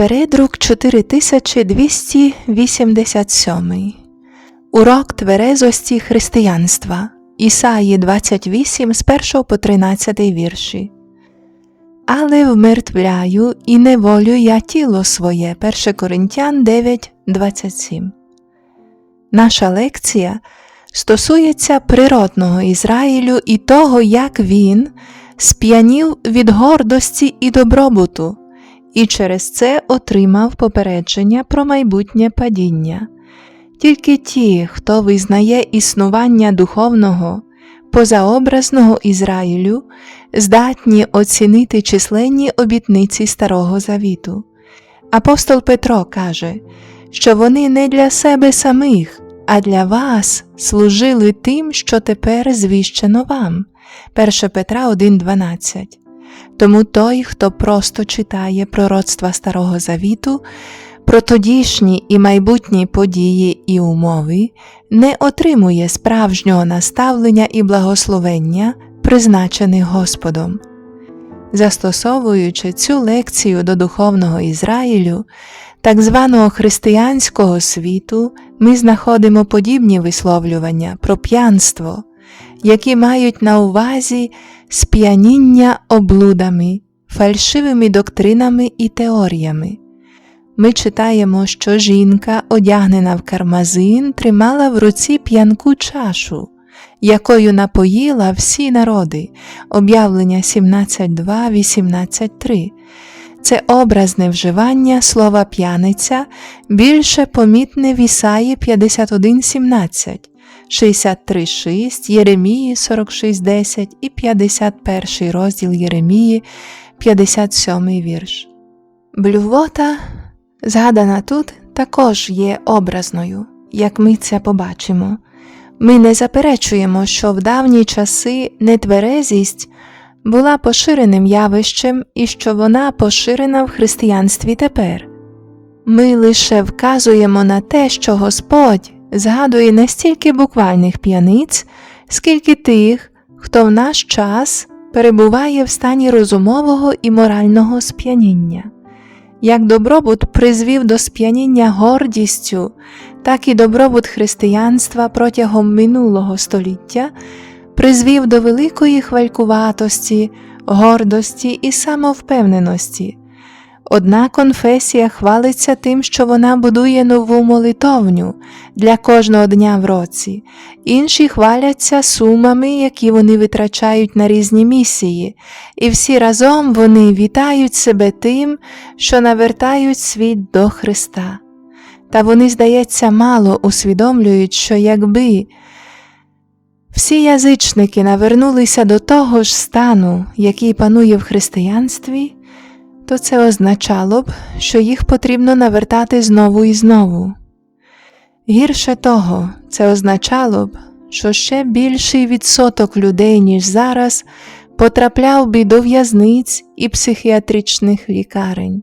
Передрук 4287. Урок тверезості християнства. Ісаї 28 з 1 по 13 вірші. Але вмертвляю і неволю я тіло своє. 1 Коринтян 9, 27. Наша лекція стосується природного Ізраїлю і того, як він сп'янів від гордості і добробуту, і через це отримав попередження про майбутнє падіння. Тільки ті, хто визнає існування духовного, позаобразного Ізраїлю, здатні оцінити численні обітниці Старого Завіту. Апостол Петро каже, що вони не для себе самих, а для вас служили тим, що тепер звіщено вам. 1 Петра 1,12 Тому той, хто просто читає пророцтва Старого Завіту, про тодішні і майбутні події і умови, не отримує справжнього наставлення і благословення, призначених Господом. Застосовуючи цю лекцію до духовного Ізраїлю, так званого християнського світу, ми знаходимо подібні висловлювання про п'янство, які мають на увазі сп'яніння облудами, фальшивими доктринами і теоріями. Ми читаємо, що жінка, одягнена в кармазин, тримала в руці п'янку чашу, якою напоїла всі народи, об'явлення 17.2, 18.3. Це образне вживання слова п'яниця більше помітне в Ісаї 51.17, 63.6, Єремії 46.10 і 51 розділ Єремії, 57 вірш. Блювота, згадана тут, також є образною, як ми це побачимо. Ми не заперечуємо, що в давні часи нетверезість була поширеним явищем і що вона поширена в християнстві тепер. Ми лише вказуємо на те, що Господь згадує не стільки буквальних п'яниць, скільки тих, хто в наш час перебуває в стані розумового і морального сп'яніння. Як добробут призвів до сп'яніння гордістю, так і добробут християнства протягом минулого століття призвів до великої хвалькуватості, гордості і самовпевненості. Одна конфесія хвалиться тим, що вона будує нову молитовню для кожного дня в році, інші хваляться сумами, які вони витрачають на різні місії, і всі разом вони вітають себе тим, що навертають світ до Христа. Та вони, здається, мало усвідомлюють, що якби всі язичники навернулися до того ж стану, який панує в християнстві, то це означало б, що їх потрібно навертати знову і знову. Гірше того, це означало б, що ще більший відсоток людей, ніж зараз, потрапляв би до в'язниць і психіатричних лікарень.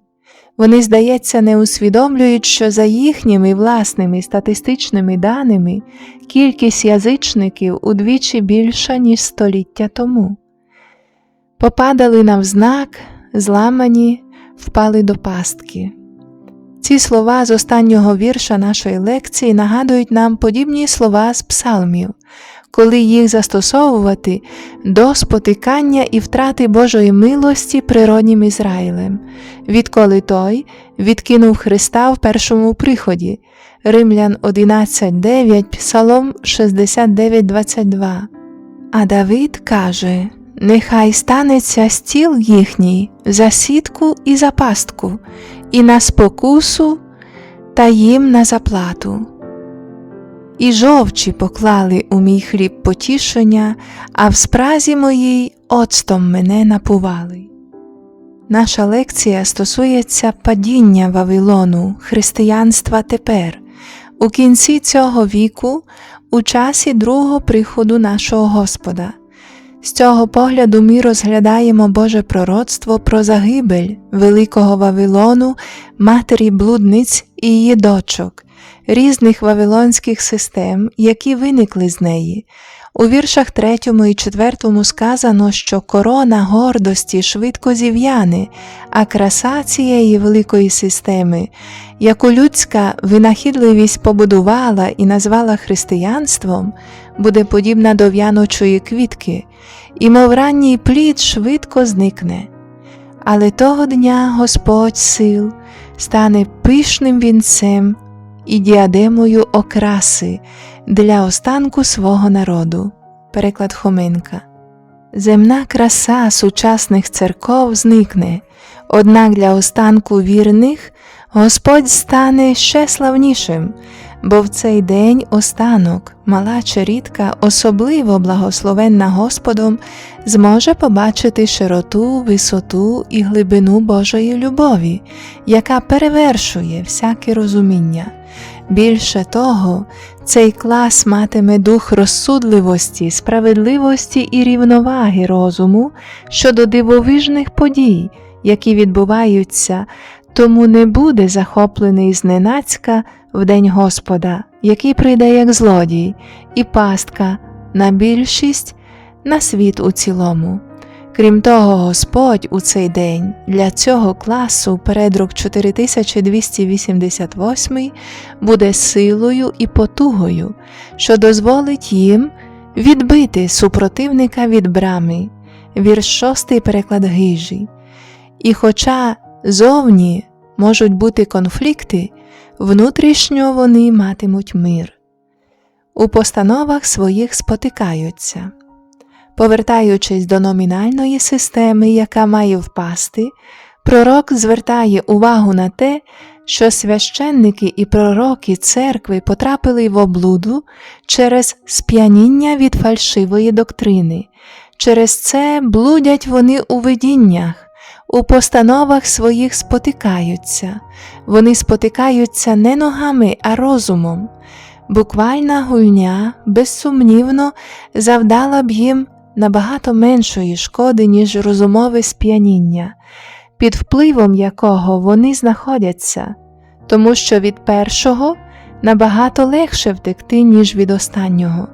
Вони, здається, не усвідомлюють, що за їхніми власними статистичними даними кількість язичників удвічі більша, ніж століття тому. Попадали навзнак, зламані, впали до пастки. Ці слова з останнього вірша нашої лекції нагадують нам подібні слова з псалмів, коли їх застосовувати до спотикання і втрати Божої милості природнім Ізраїлем, відколи той відкинув Христа в першому приході. Римлян 11.9, Псалом 69.22. А Давид каже Нехай станеться стіл їхній за сітку і за пастку, і на спокусу та їм на заплату. І жовчі поклали у мій хліб потішення, а в спразі моїй оцтом мене напували. Наша лекція стосується падіння Вавилону, християнства тепер, у кінці цього віку, у часі другого приходу нашого Господа. З цього погляду ми розглядаємо Боже пророцтво про загибель великого Вавилону, матері блудниць і її дочок, різних вавилонських систем, які виникли з неї, У віршах 3 і 4 сказано, що корона гордості швидко зів'яне, а краса цієї великої системи, яку людська винахідливість побудувала і назвала християнством, буде подібна до в'яночої квітки, і мов ранній плід швидко зникне. Але того дня Господь сил стане пишним вінцем і діадемою окраси для останку свого народу. Переклад Хоменка. Земна краса сучасних церков зникне, однак для останку вірних Господь стане ще славнішим, бо в цей день останок, мала черідка, особливо благословенна Господом, зможе побачити широту, висоту і глибину Божої любові, яка перевершує всяке розуміння. Більше того, цей клас матиме дух розсудливості, справедливості і рівноваги розуму щодо дивовижних подій, які відбуваються, тому не буде захоплений зненацька в день Господа, який прийде як злодій, і пастка на більшість на світ у цілому. Крім того, Господь у цей день для цього класу передрук 4288 буде силою і потугою, що дозволить їм відбити супротивника від брами, вірш 6 переклад Гижі. І хоча зовні можуть бути конфлікти, внутрішньо вони матимуть мир. У постановах своїх спотикаються. Повертаючись до номінальної системи, яка має впасти, пророк звертає увагу на те, що священники і пророки церкви потрапили в облуду через сп'яніння від фальшивої доктрини. Через це блудять вони у видіннях, у постановах своїх спотикаються, вони спотикаються не ногами, а розумом. Буквальна гульня, безсумнівно, завдала б їм набагато меншої шкоди, ніж розумове сп'яніння, під впливом якого вони знаходяться, тому що від першого набагато легше втекти, ніж від останнього.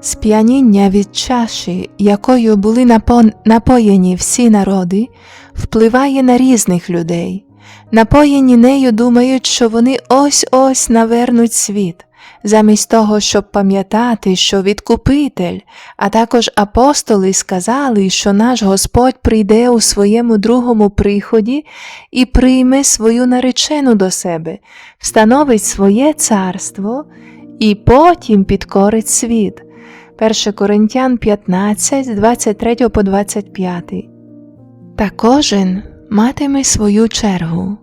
Сп'яніння від чаші, якою були напо- напоєні всі народи, впливає на різних людей. Напоєні нею думають, що вони ось ось навернуть світ, замість того, щоб пам'ятати, що Відкупитель, а також апостоли сказали, що наш Господь прийде у своєму другому приході і прийме свою наречену до себе, встановить своє царство і потім підкорить світ. 1 Коринтян 15, з 23 по 25. Та кожен матиме свою чергу.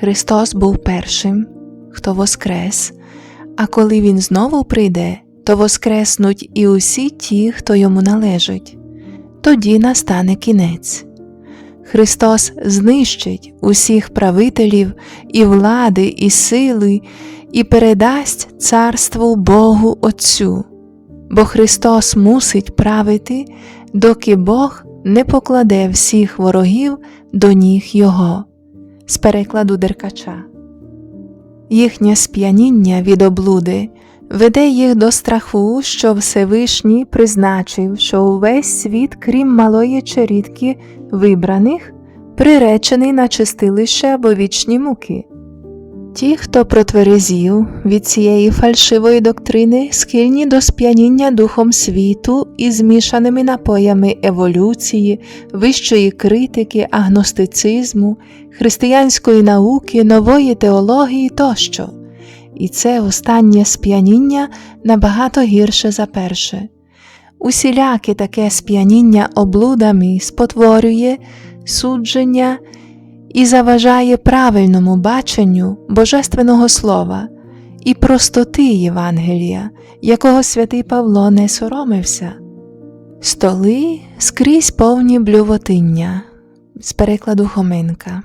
Христос був першим, хто воскрес, а коли Він знову прийде, то воскреснуть і усі ті, хто йому належить. Тоді настане кінець. Христос знищить усіх правителів і влади, і сили, і передасть царству Богу Отцю, бо Христос мусить правити, доки Бог не покладе всіх ворогів до ніг Його. З перекладу Деркача. Їхнє сп'яніння від облуди веде їх до страху, що Всевишній призначив, що увесь світ, крім малої черідки вибраних, приречений на чистилище або вічні муки. Ті, хто протверезів від цієї фальшивої доктрини, схильні до сп'яніння духом світу і змішаними напоями еволюції, вищої критики, агностицизму, християнської науки, нової теології тощо. І це останнє сп'яніння набагато гірше за перше. Усіляке таке сп'яніння облудами спотворює судження і заважає правильному баченню Божественного Слова і простоти Євангелія, якого святий Павло не соромився. Столи скрізь повні блювотиння з перекладу Хоменка.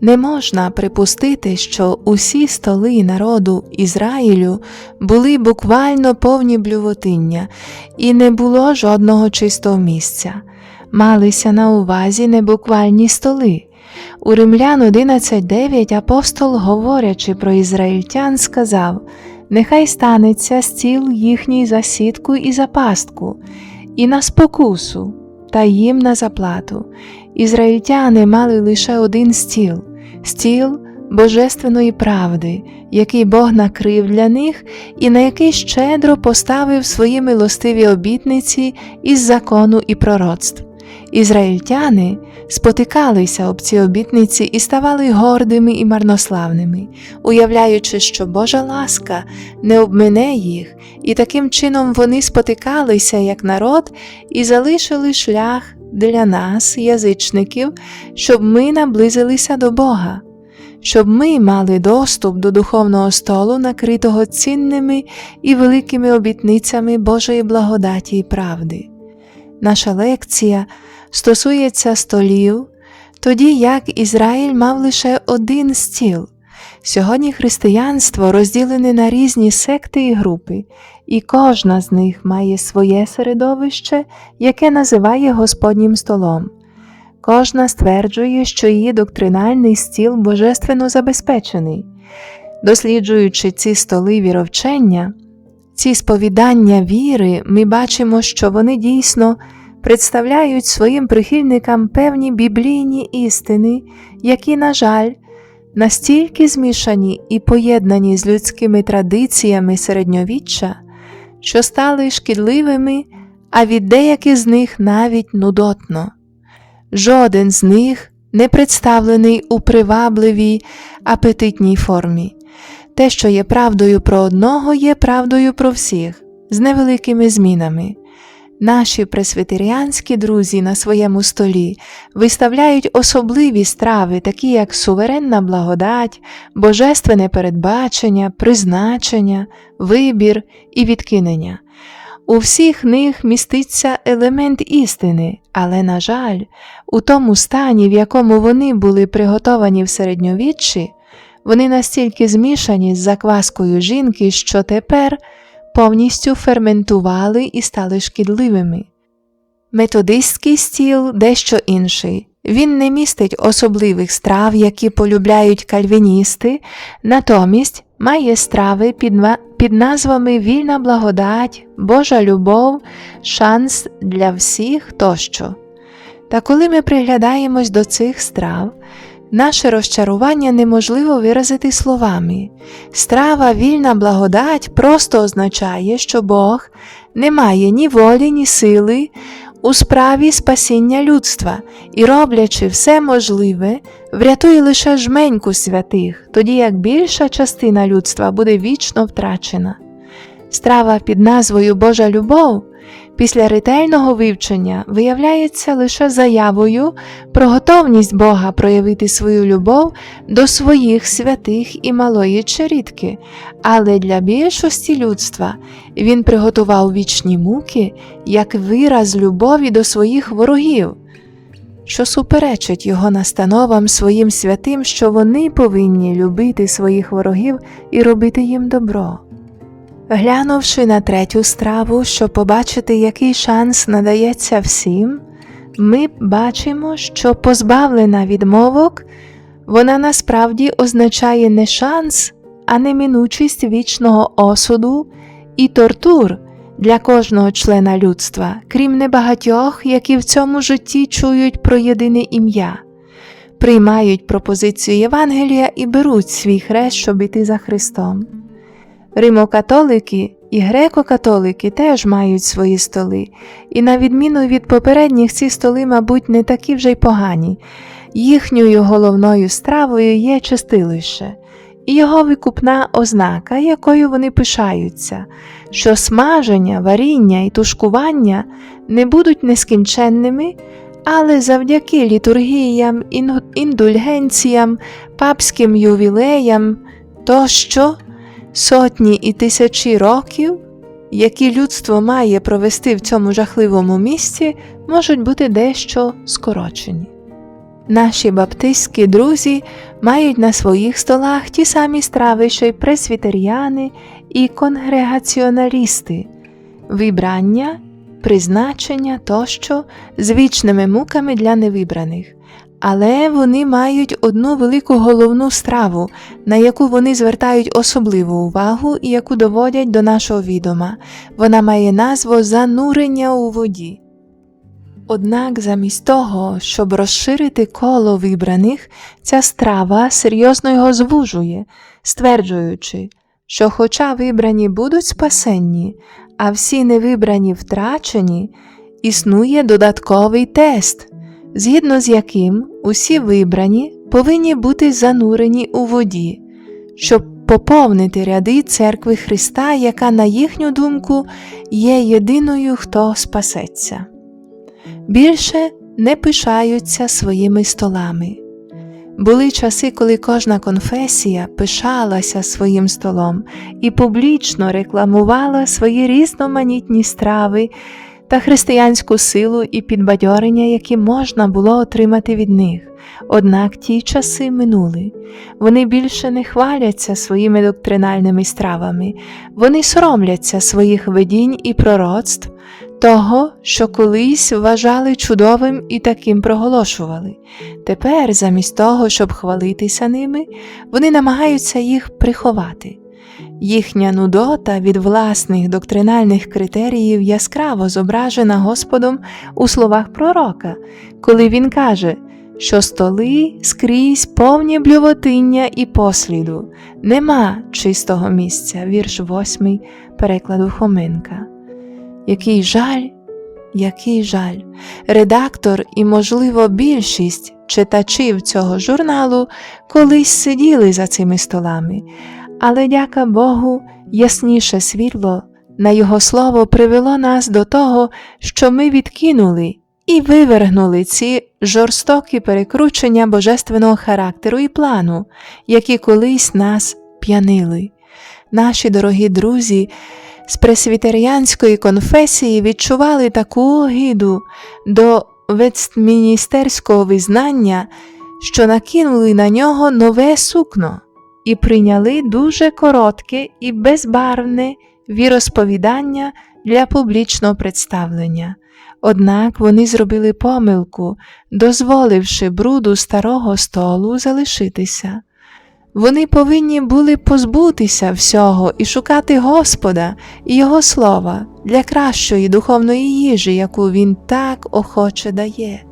Не можна припустити, що усі столи народу Ізраїлю були буквально повні блювотиння, і не було жодного чистого місця. Малися на увазі небуквальні столи. У Римлян 11.9 апостол, говорячи про ізраїльтян, сказав нехай станеться стіл їхній за сітку і за пастку, і на спокусу, та їм на заплату. Ізраїльтяни мали лише один стіл стіл божественної правди, який Бог накрив для них і на який щедро поставив свої милостиві обітниці із закону і пророцтв. Ізраїльтяни спотикалися об ці обітниці і ставали гордими і марнославними, уявляючи, що Божа ласка не обмине їх, і таким чином вони спотикалися як народ і залишили шлях для нас, язичників, щоб ми наблизилися до Бога, щоб ми мали доступ до духовного столу, накритого цінними і великими обітницями Божої благодаті і правди. Наша лекція стосується столів, тоді як Ізраїль мав лише один стіл. Сьогодні християнство розділене на різні секти і групи, і кожна з них має своє середовище, яке називає Господнім столом. Кожна стверджує, що її доктринальний стіл божественно забезпечений. Досліджуючи ці столи віровчення, ці сповідання віри, ми бачимо, що вони дійсно представляють своїм прихильникам певні біблійні істини, які, на жаль, настільки змішані і поєднані з людськими традиціями середньовіччя, що стали шкідливими, а від деяких з них навіть нудотно. Жоден з них не представлений у привабливій апетитній формі. Те, що є правдою про одного, є правдою про всіх, з невеликими змінами. Наші пресвітеріанські друзі на своєму столі виставляють особливі страви, такі як суверенна благодать, божественне передбачення, призначення, вибір і відкинення. У всіх них міститься елемент істини, але, на жаль, у тому стані, в якому вони були приготовані в середньовіччі, вони настільки змішані з закваскою жінки, що тепер повністю ферментували і стали шкідливими. Методистський стіл дещо інший. Він не містить особливих страв, які полюбляють кальвіністи, натомість має страви під, під назвами Вільна благодать, Божа любов, шанс для всіх тощо. Та коли ми приглядаємось до цих страв, Наше розчарування неможливо виразити словами. Страва вільна благодать просто означає, що Бог не має ні волі, ні сили у справі спасіння людства і, роблячи все можливе, врятує лише жменьку святих, тоді як більша частина людства буде вічно втрачена. Страва під назвою Божа любов після ретельного вивчення виявляється лише заявою про готовність Бога проявити свою любов до своїх святих і малої черідки, але для більшості людства Він приготував вічні муки як вираз любові до своїх ворогів. Що суперечить його настановам своїм святим, що вони повинні любити своїх ворогів і робити їм добро. Глянувши на третю страву, щоб побачити, який шанс надається всім, ми бачимо, що позбавлена відмовок, вона насправді означає не шанс, а неминучість вічного осуду і тортур для кожного члена людства, крім небагатьох, які в цьому житті чують про єдине ім'я, приймають пропозицію Євангелія і беруть свій хрест, щоб іти за Христом. Римокатолики і греко-католики теж мають свої столи, і, на відміну від попередніх, ці столи, мабуть, не такі вже й погані. Їхньою головною стравою є чистилище, і його викупна ознака, якою вони пишаються, що смаження, варіння і тушкування не будуть нескінченними, але завдяки літургіям, індульгенціям, папським ювілеям тощо сотні і тисячі років, які людство має провести в цьому жахливому місці, можуть бути дещо скорочені. Наші баптистські друзі мають на своїх столах ті самі страви, що й пресвітеріани і конгрегаціоналісти, вибрання, призначення тощо з вічними муками для невибраних. Але вони мають одну велику головну страву, на яку вони звертають особливу увагу і яку доводять до нашого відома. Вона має назву занурення у воді. Однак замість того, щоб розширити коло вибраних, ця страва серйозно його звужує, стверджуючи, що, хоча вибрані будуть спасенні, а всі невибрані втрачені, існує додатковий тест, згідно з яким усі вибрані повинні бути занурені у воді, щоб поповнити ряди церкви Христа, яка, на їхню думку, є єдиною, хто спасеться. Більше не пишаються своїми столами. Були часи, коли кожна конфесія пишалася своїм столом і публічно рекламувала свої різноманітні страви та християнську силу і підбадьорення, які можна було отримати від них. Однак ті часи минули. Вони більше не хваляться своїми доктринальними стравами, вони соромляться своїх видінь і пророцтв, того, що колись вважали чудовим і таким проголошували. Тепер, замість того, щоб хвалитися ними, вони намагаються їх приховати. Їхня нудота від власних доктринальних критеріїв яскраво зображена Господом у словах пророка, коли він каже, що столи скрізь повні блювотиння і посліду, нема чистого місця, вірш 8 перекладу Хоменка. Який жаль, який жаль. Редактор і, можливо, більшість читачів цього журналу колись сиділи за цими столами, але, дяка Богу, ясніше світло на Його слово привело нас до того, що ми відкинули і вивергнули ці жорстокі перекручення божественного характеру і плану, які колись нас п'янили. Наші дорогі друзі з пресвітеріанської конфесії відчували таку огиду до вестміністерського визнання, що накинули на нього нове сукно і прийняли дуже коротке і безбарвне віросповідання для публічного представлення. Однак вони зробили помилку, дозволивши бруду старого столу залишитися. Вони повинні були позбутися всього і шукати Господа і Його слова для кращої духовної їжі, яку Він так охоче дає.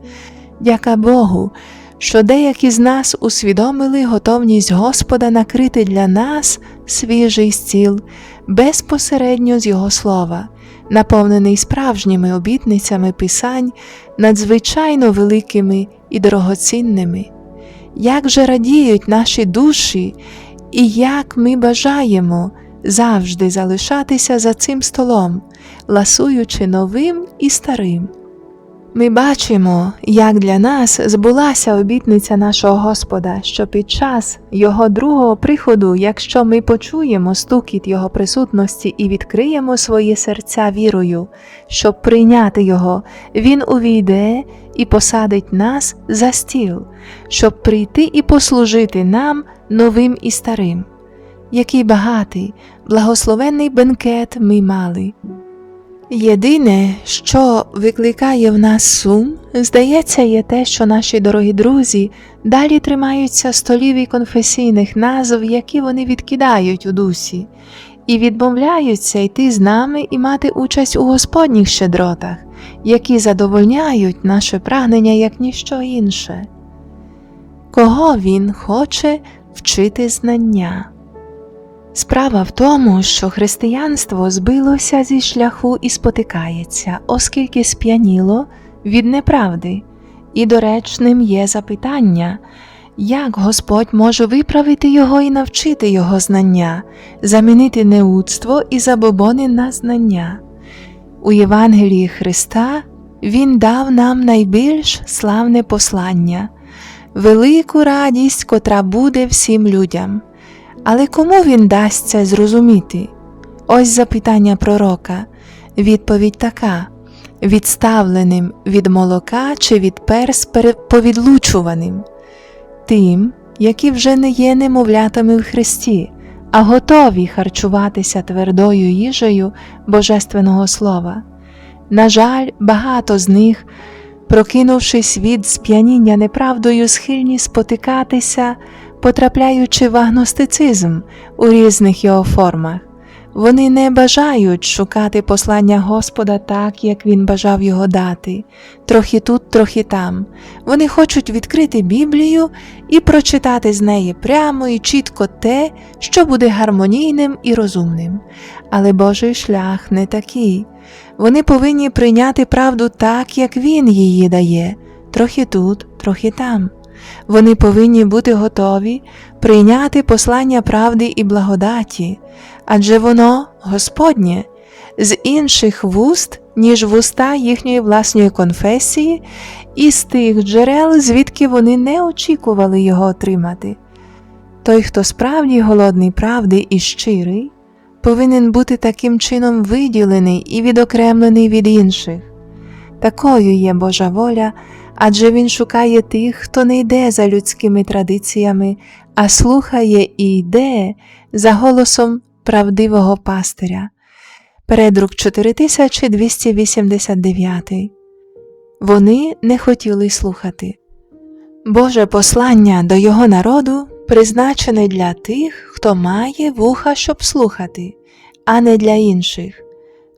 Дяка Богу, що деякі з нас усвідомили готовність Господа накрити для нас свіжий стіл безпосередньо з Його слова, наповнений справжніми обітницями Писань, надзвичайно великими і дорогоцінними як же радіють наші душі, і як ми бажаємо завжди залишатися за цим столом, ласуючи новим і старим. Ми бачимо, як для нас збулася обітниця нашого Господа, що під час Його другого приходу, якщо ми почуємо стукіт Його присутності і відкриємо свої серця вірою, щоб прийняти Його, Він увійде і посадить нас за стіл, щоб прийти і послужити нам новим і старим. Який багатий, благословенний бенкет ми мали. Єдине, що викликає в нас сум, здається, є те, що наші дорогі друзі далі тримаються столів і конфесійних назв, які вони відкидають у дусі, і відмовляються йти з нами і мати участь у Господніх щедротах, які задовольняють наше прагнення як ніщо інше. Кого він хоче вчити знання? Справа в тому, що християнство збилося зі шляху і спотикається, оскільки сп'яніло від неправди, і доречним є запитання, як Господь може виправити його і навчити його знання, замінити неудство і забобони на знання. У Євангелії Христа Він дав нам найбільш славне послання, велику радість, котра буде всім людям. Але кому він дасть це зрозуміти? Ось запитання пророка. Відповідь така відставленим від молока чи від перс повідлучуваним, тим, які вже не є немовлятами в Христі, а готові харчуватися твердою їжею Божественного Слова. На жаль, багато з них прокинувшись від сп'яніння неправдою, схильні спотикатися, потрапляючи в агностицизм у різних його формах. Вони не бажають шукати послання Господа так, як Він бажав його дати, трохи тут, трохи там. Вони хочуть відкрити Біблію і прочитати з неї прямо і чітко те, що буде гармонійним і розумним. Але Божий шлях не такий. Вони повинні прийняти правду так, як Він її дає, трохи тут, трохи там. Вони повинні бути готові прийняти послання правди і благодаті, адже воно Господнє, з інших вуст, ніж вуста їхньої власної конфесії, і з тих джерел, звідки вони не очікували його отримати. Той, хто справді голодний правди і щирий, повинен бути таким чином виділений і відокремлений від інших. Такою є Божа воля, адже Він шукає тих, хто не йде за людськими традиціями, а слухає і йде за голосом правдивого пастиря. Передрук 4289. Вони не хотіли слухати. Боже послання до його народу призначене для тих, хто має вуха, щоб слухати, а не для інших.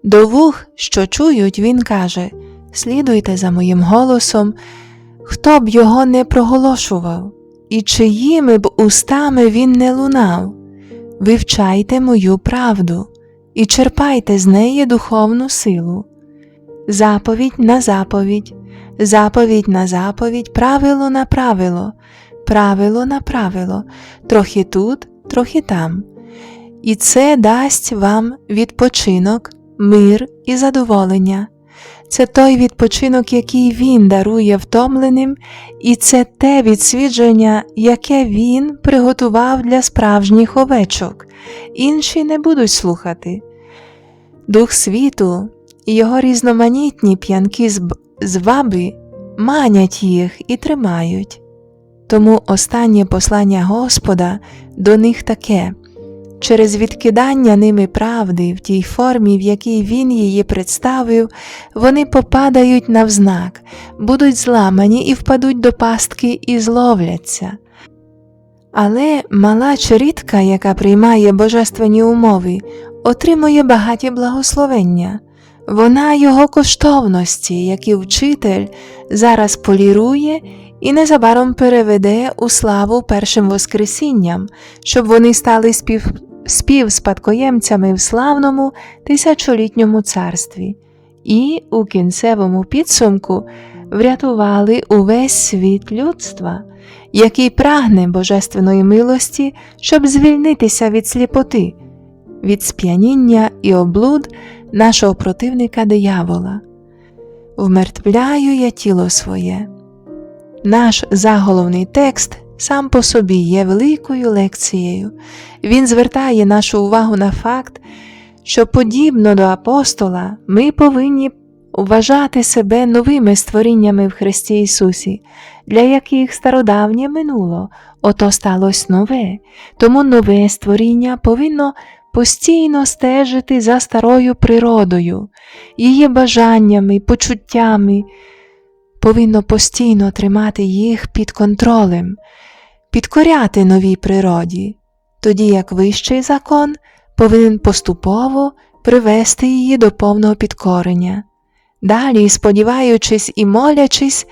До вух, що чують, він каже Слідуйте за моїм голосом, хто б його не проголошував, і чиїми б устами він не лунав. Вивчайте мою правду і черпайте з неї духовну силу. Заповідь на заповідь, заповідь на заповідь, правило на правило, правило на правило, трохи тут, трохи там. І це дасть вам відпочинок, мир і задоволення. Це той відпочинок, який Він дарує втомленим, і це те відсвідження, яке Він приготував для справжніх овечок, інші не будуть слухати. Дух світу і його різноманітні п'янки зваби манять їх і тримають. Тому останнє послання Господа до них таке через відкидання ними правди в тій формі, в якій він її представив, вони попадають навзнак, будуть зламані і впадуть до пастки і зловляться. Але мала черідка, яка приймає божественні умови, отримує багаті благословення. Вона його коштовності, які вчитель зараз полірує і незабаром переведе у славу першим Воскресінням, щоб вони стали спів... співспадкоємцями в славному тисячолітньому царстві, і у кінцевому підсумку врятували увесь світ людства, який прагне божественної милості, щоб звільнитися від сліпоти, від сп'яніння і облуд нашого противника диявола. Вмертвляю я тіло своє. Наш заголовний текст сам по собі є великою лекцією. Він звертає нашу увагу на факт, що, подібно до апостола, ми повинні вважати себе новими створіннями в Христі Ісусі, для яких стародавнє минуло, ото сталося нове, тому нове створіння повинно постійно стежити за старою природою, її бажаннями, почуттями, повинно постійно тримати їх під контролем, підкоряти новій природі, тоді як вищий закон повинен поступово привести її до повного підкорення. Далі, сподіваючись і молячись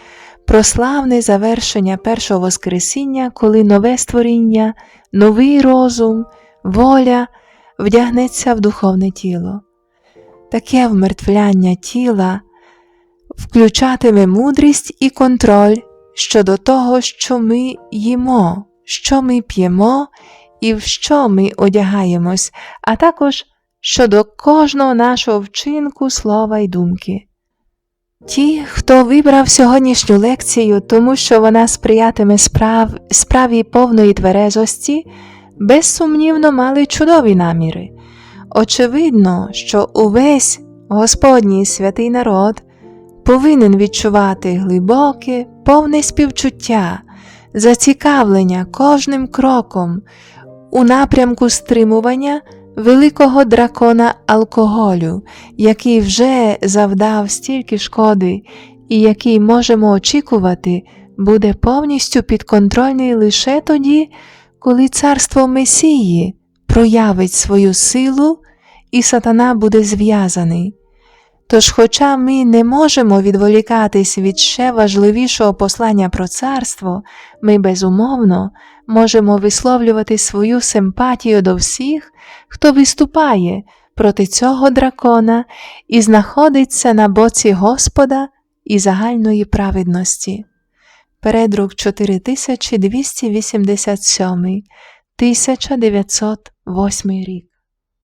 про славне завершення першого Воскресіння, коли нове створіння, новий розум, воля вдягнеться в духовне тіло. Таке вмертвляння тіла включатиме мудрість і контроль щодо того, що ми їмо, що ми п'ємо і в що ми одягаємось, а також щодо кожного нашого вчинку, слова й думки. Ті, хто вибрав сьогоднішню лекцію, тому що вона сприятиме справ, справі повної тверезості, безсумнівно мали чудові наміри. Очевидно, що увесь Господній святий народ повинен відчувати глибоке, повне співчуття, зацікавлення кожним кроком у напрямку стримування великого дракона алкоголю, який вже завдав стільки шкоди і який можемо очікувати, буде повністю підконтрольний лише тоді, коли царство Месії проявить свою силу і сатана буде зв'язаний. Тож, хоча ми не можемо відволікатись від ще важливішого послання про царство, ми безумовно можемо висловлювати свою симпатію до всіх, хто виступає проти цього дракона і знаходиться на боці Господа і загальної праведності. Передрук 4287, 1908 рік.